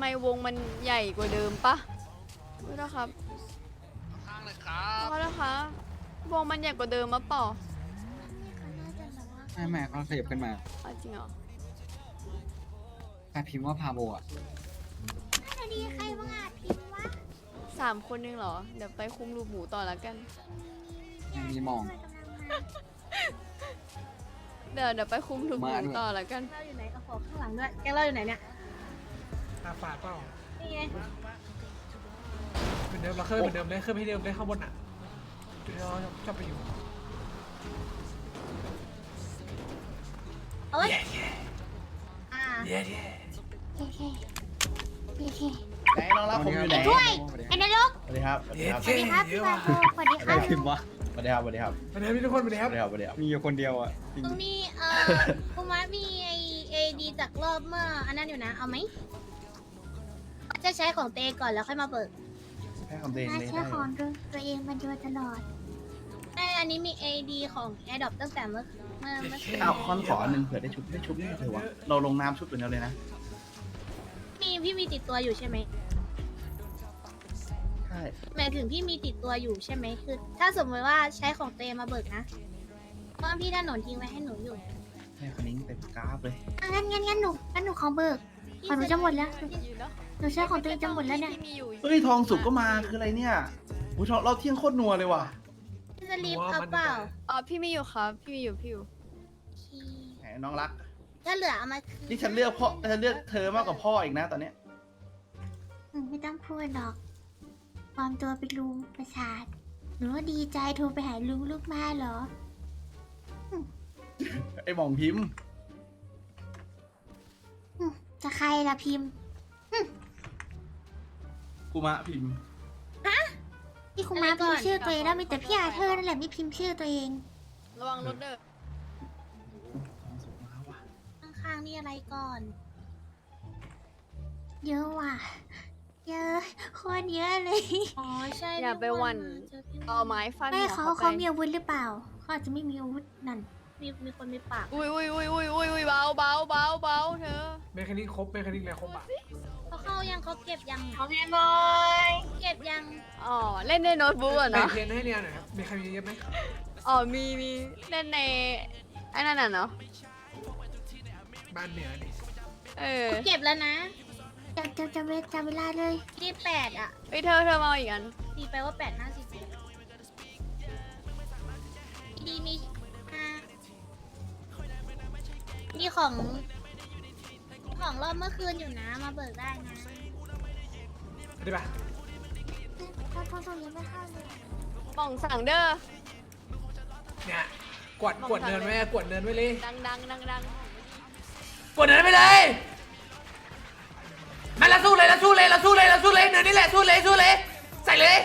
ไมวงมันใหญ่กว่าเดิมปะไม่ได้ครับข้างเลยครัเพบราะนะคะวงมันใหญ่กว่าเดิมมะเปล่าไม่แม่เขาขยับขึ้นมาอะจริงเหรอใครพิมพ์ว่าพาโบอะจะดีใครบ้างอะพิมพ์ว่าสามคนนึงเหรอ เดี๋ยวไปคุมรูปหมูต่อแล้วกัน ยังมีมองเดี๋ยวเดี๋ยวไปคุมรูปหมูมาด้วย ต่อแล้วกัน เราอยู่ไหนเอาขอข้างหลังด้วย แกเราอยู่ไหนเนี่ย ตาฝาดเปล่านี่ไงเหมือนเดิมเราเคยเหมือนเดิมเลยเคยให้เดิมเลยข้างบนอะจุดที่เราชอบไปอยู่เอ้ยอ่าเย้เย้โอเคโอเคไหนน้องรักผมอยู่ไหนช่วยไอ้นรกสวัสดีครับสวัสดีครับสวัสดีครับพี่บาโบสวัสดีคใครรับพิมพ์วะสวัสดีครับสวัสดีครับสวัสดีครับทุกคนสวัสดีสครัวับสดีครับสวัสดีครับมีอยู่คนเดียวอะจริงตรงนี้เอ่อคุณมัดมีไอเอดีจากรอบเมื่ออันนั้นอยู่นะเอาไหม จะใช้ของเตก่อนแล้วค่อยมาเบิกแค่คำเดงเลยใช้ได้ของตัวเองมาโดยตลอดไออันนี้มี AD ของ a d o p ตั้งแต่เมื่อเมื่อเมื่อคืนเอาคอนขอหนึ่งเผื่อได้ชุบได้ชุบนี่เถอะวะเราลงน้ำชุบตัวเดียวเลยนะมีพี่มีติดตัวอยู่ใช่ไหมใช่หมายถึงพี่มีติดตัวอยู่ใช่ไหมคือ ถ้าสมมติว่าใช้ของเตมาเบิกนะเพราะว่าพี่ถนนทิ้งไว้ให้หนูอยู่แค่คนนี้เต็มกราฟเลยงั้นงั้นงั้นหนูงั้นหนูขอเบิก ของหนูจะหมดแล้วอยู่เนอะ หนูใช้ของตัวเองจะหมดแล้วเนี่ยที่มีอยู่เฮ้ยทองสุกก็มาคืออะไรเนี่ยอุ้ยเราเราเที่ยงโคตรนัวเลยว่ะพี่จะรีบเอาเปล่าอ๋อพี่มีอยู่ครับ พี่มีอยู่พี่อยู่แหมน้องรักถ้าเหลือเอามาคืนนี่ฉันเลือกพ่อฉันเลือกเธอมากกว่าพ่ออีกนะตอนเนี้ยอืมไม่ต้องพูดหรอกปลอมตัวเป็นลุงประสาทหนูว่าดีใจโทรไปหาลุงลูกมาเหรอ ไอ้หมองพิมพ์อืมจะใครล่ะพิมพ์ กูมะพิมพ์พี่คุณมาพิมพ์ชื่อตัวเองแล้วมีแต่พี่อาเธอร์นั่นแหละไม่พิมพ์ชื่อตัวเอง ระวังรถเด้อทองสุกมาว่ะข้างๆนี่อะไรก่อน เยอะว่ะ เยอะโคตรเยอะเลย อ๋อใช่อย่าไปหวันเอาไม้ฟันไม่หัวเขาเข้าไปเขามีอาวุธหรือเปล่าเขาอาจจะไม่มีอาวุธนั่น มีมีคนมีปากอุ้ยอุ้ยอุ้ยอุ้ยอุ้ยอุ้ยเบาเบาเบาเบาเธอ เมคานิกครบเมคานิกอะไรครบอะเขาเข้า ยังเขาเก็บยังเขาเรียนหน่อยเก็บยังอ๋อเล่นในโน้ตบุ๊กอะเรียเนาะนเรียนให้เรียนหน่อยครับมีใครมีเยอะไหมอ๋อมีมีเล่นในไอ้นั่นน่ะเนาะบ้านเหนือนี่เออเก็บแล้วนะจะจะจะเวจะเวลาเลยที่แปดอะเฮ้ยเธอเธอมาเอาอีกอันตีไปว่าแปดห้าสิบดีมีห้ามีของ ของรอบเมื่อคืนอยู่นะ มาเบิกได้นะได้ปะถ้าคนส่งยังไม่เข้าเลยป่องสั่งเด้อ เนี่ยกวดกวดเนินไว้อะกวดเนินไว้เลยดังดังดังดังกดเดินไปเลยมาละสู้เลยละสู้เลยละสู้เลยละสู้เลยเนินนี่แหละสู้เลยสู้เลยใส่เลย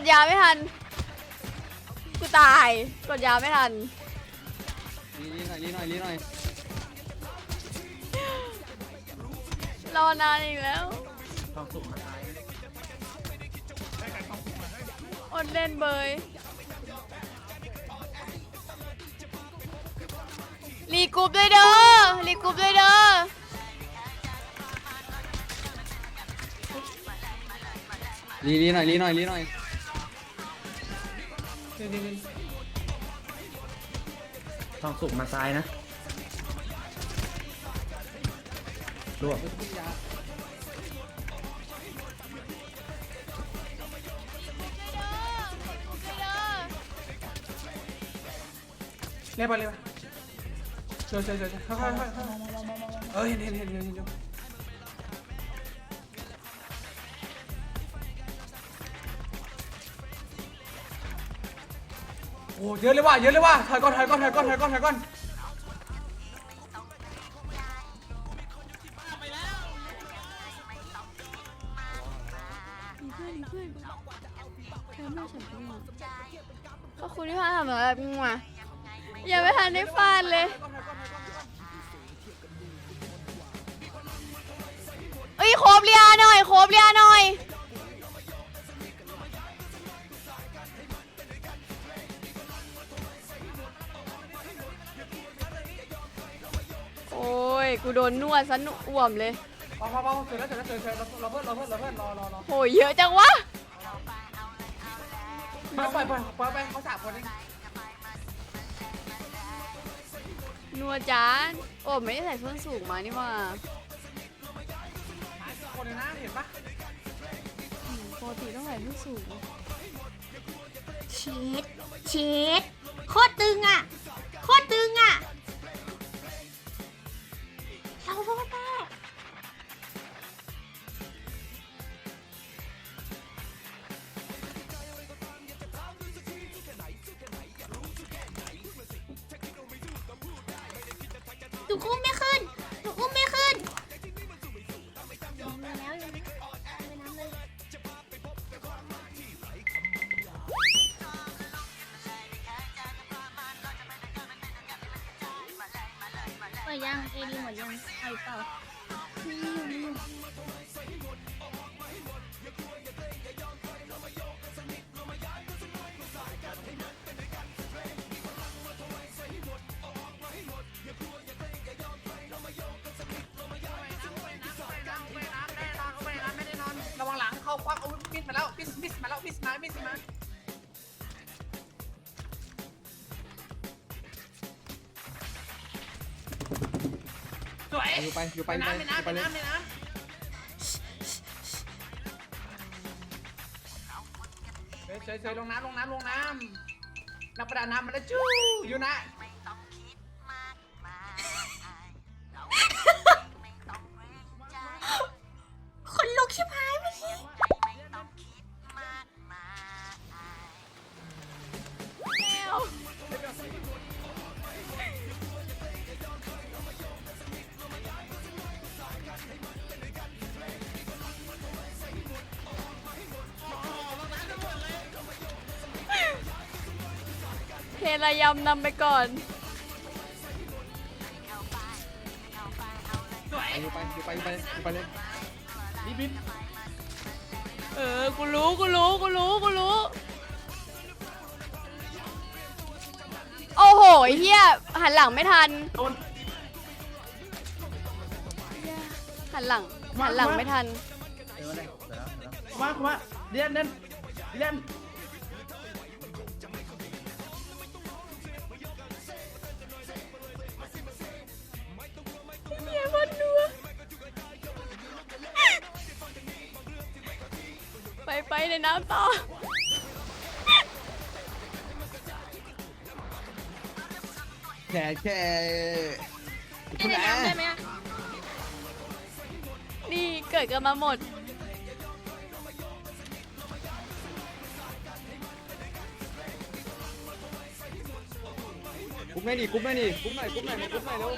ดยาไม่ทัน กูตาย กดยาไม่ทันรีรีหน่อยรีหน่อยรีหน่อยรอนานอีกแล้วทองสุกมาตายอดเล่นเบยรีกรุ๊ปด้วยเด้อรีกรุ๊ปด้วยเด้อรีรีหน่อยรีหน่อยรีหน่อยนี่นี่นี่ ทองสุกมาตายนะรวบเรียบไปเลยไปช่วยช่วยช่วยช่วยค่อยๆค่อยๆค่อยเออเห็นเห็นเห็นเห็นเห็น โอ้เยอะเลยว่ะเยอะเลยว่ะถอยก่อนถอยก่อนถอยก่อนถอยก่อนถอยก่อนมีเพื่อนมีเพื่อนเธอไม่ฉันเพิ่งมาขอบคุณที่พาทำแบบงัวยังไม่ทันได้ฟาดเลยเอ้ยโคบเลียหน่อยโคบเลียหน่อย โอ้ย กูโดนนวดซะนุ่อ่วมเลยพอพอพอเสร็จแล้วเสร็จแล้วเสร็จแล้วเราเพื่อนเราเพื่อนเราเพื่อนรอรอรอโหเยอะจังวะ ปล่อยปล่อยปล่อยปล่อยไปเขาสามคนเองนัวจานโอ้ไม่ได้ใส่ส้นสูงมานี่หว่าคนในน้ำเห็นปะอืมปกติต้องใส่ส้นสูง ชีดชีดโคตรตึงอะ โคตรตึงอะ อุ้มไม่ขึ้น หนูอุ้มไม่ขึ้นมาแล้วยังไม่ไปน้ำเลยหมดยังเอดีหมดยังเอาอีกเปล่า มิดมาแล้วมิสมิสมาแล้วมิสมามิสมาสวยอยู่ไปอยู่ไปไปไปน้ำไปไปน้ำเลไปยน้ำไปน้ำเฉยเฉยเฉยลงน้ำลงน้ำลงน้ำนักประดาน้ำมาแล้วจู้อยู่นะ เทระยำนำไปก่อนสวยอยู่ไปอยู่ไปอยู่ไปอยู่ไปเลยรีบรีบเออ กูรู้ กูรู้ กูรู้ กูรู้ โอ้โหไอ้เฮียหันหลังไม่ทัน โดนหันหลัง หันหลังไม่ทันมาคุณมาเดียนเด่นเดียน แค่แค่ไม่ได้น้ำได้ไหมอะนี่เกิดกันมาหมดกุ๊บหน่อยดิกุ๊บหน่อยดิกุ๊บหน่อยกุ๊บหน่อยกุ๊บหน่อยเร็ว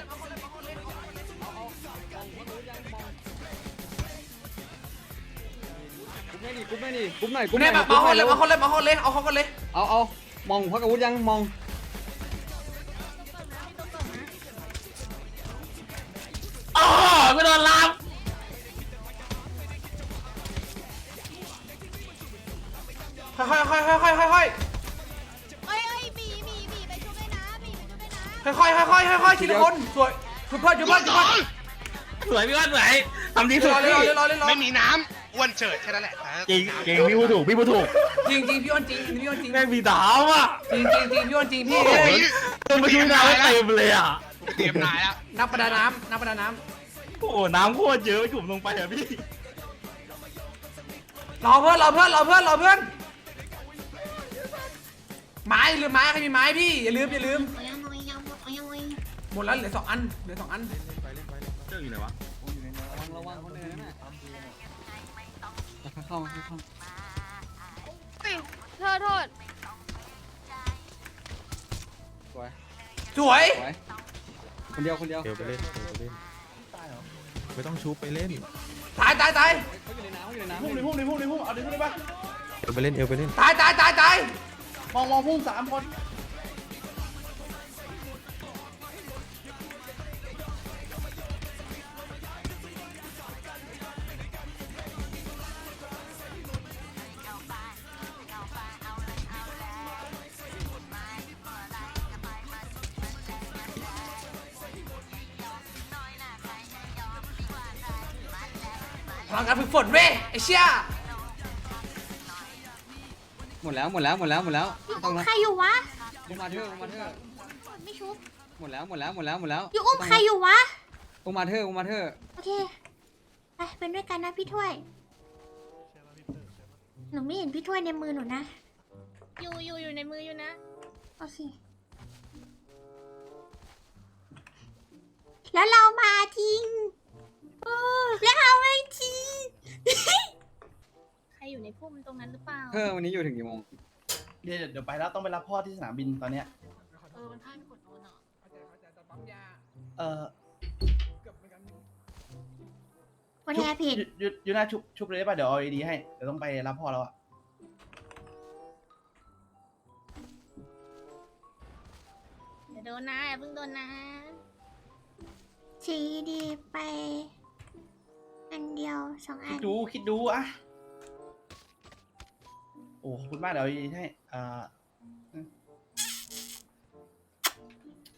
กุ๊บหน่อยดิกุ๊บหน่อยดิกุ๊บหน่อยกูกุ๊บหเนี่น่ยอยแบบเอาเขาเลยร็วเอาเขาเลยเอาเขาเลยเอาเขากันเลยเอาเอามองพักอาวุธยังมอง อ๋อไม่โดนลามค่อยๆค่อยๆค่อยๆค่อยๆค่อยเอ้ยเอ้ยหมีหมีหมีไปช่วยด้วยนะหมีไปช่วยด้วยนะๆค่อยๆค่อยๆค่อยๆทีละคนสวยช่วยเพื่อนช่วยเพื่อนช่วยเพื่อนสวยพี่ว่าสวยทำดีสุดรอเลยพี่รอเลยรอเลยรอไม่มีน้ำอ้วนเฉิดแค่นั้นแหละจริงเก่งพี่พูดถูกพี่พูดถูกจริงจริงพี่อ้วนจริงพี่อ้วนจริงแม่งมีดาวอะจริงจริงจริงพี่อ้วนจริงพี่โอ้โหจนมาช่วยน้ำให้เต็มเลยอะเตรียมนายแล้วนักประดาน้ำนักประดาน้ โอ้โหน้ำโคตรเยอะจุ่มลงไปอะพี่ำรอเพื่อนรอเพื่อนรอเพื่อนรอเพื่อน ไม้หรือไม้ใครมีไม้พี่อย่าลืมอย่าลืม หมดยังหมดยังหมดแล้วเหลือสองอันเหลือสองอัน เจ้าอยู่ไหนวะระวังระวังคนอื่นนะเข้าเข้าเข้าอุ้ยโทษโทษสวยสวย สวย คนเดียวคนเดียวเอวไปเล่นเอวไปเล่น ไม่ต้องชุบไปเล่นตายตายตายเขาอยู่ในน้ำเขาอยู่ในน้ำพุ่งในพุ่งในพุ่งในพุ่งเอาดิพุ่งได้ปะเอวไปเล่นเอวไปเล่นตายตายตายตายมองมองพุ่งสามคน พลังการฝึกฝนเว้ยไอ้เชี่ยหมดแล้วหมดแล้วหมดแล้วหมดแล้วอยู่ต้อุ้องมนะใครอยู่วะลงมาเถอะลงมาเถอะไม่ชุบหมดแล้วหมดแล้วหมดแล้วหมดแล้วอยู่อุ้มใครอยู่วะ ลงมาเถอะลงมาเถอะโอเค ไปเป็นด้วยกันนะพี่ถ้วย หนูไม่เห็นพี่ถ้วยในมือหนูนะ อยู่อยู่อยู่ในมืออยู่นะ โอเค แล้วเรามาจริงเออแล้วเราไม่จริง ใครอยู่ในพุ่มตรงนั้นหรือเปล่าเธอวันนี้อยู่ถึงกี่โมงเดี๋ยวเดี๋ยวไปแล้วต้องไปรับพ่อที่สนามบินตอนเนี้ย เออมันพลาดกดโดนอะเออวันนี้ผิดยุยุยุน่าชุบชุบเลยได้ป่ะเดี๋ยวเอาไอดีให้เดี๋ยวต้องไปรับพ่อแล้วอะอย่าโดนนะอย่าเพิ่งโดนนะ ชีดีไป อันเดียวสองอัคิดน ดูคิดดูอะโอ้ขอบคุณมากเดี๋ยวเอาไอดีให้อ่า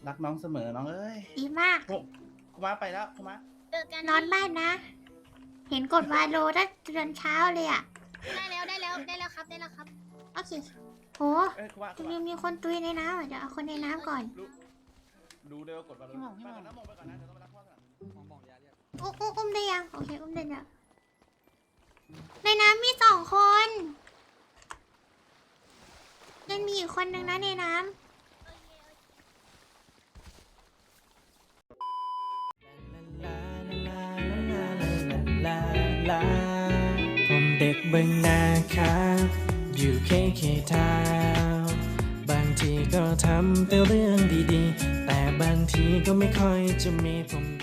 รักน้องเสมอน้องเอ้ยดีมากคุณมาไปแล้วคุณมาเจอกันนอนบ้านนะ เห็นกดวาโลตั้งแต่เช้าเลยอะ ได้แล้วได้แล้วได้แล้วครับได้แล้วครับโอเคโหเอ้ยคุณมาจะมีมีคนตุยในน้ำอะเดี๋ยวเอาคนในน้ำก่อน รู้เลยว่ากดมาแล้วไปก่อนนะมองไปก่อนนะเดี๋ยวต้อง อุ้มอุ้มได้ยังโอเคอุ้มได้แล้วในน้ำมีสองคนยังมีอีกคนนึงนะในน้ำผมเด็กเบึงนาครับอยู่เคเคทาวบางทีก็ทำแต่เรื่องดีๆ แต่บางทีก็ไม่ค่อยจะมีผม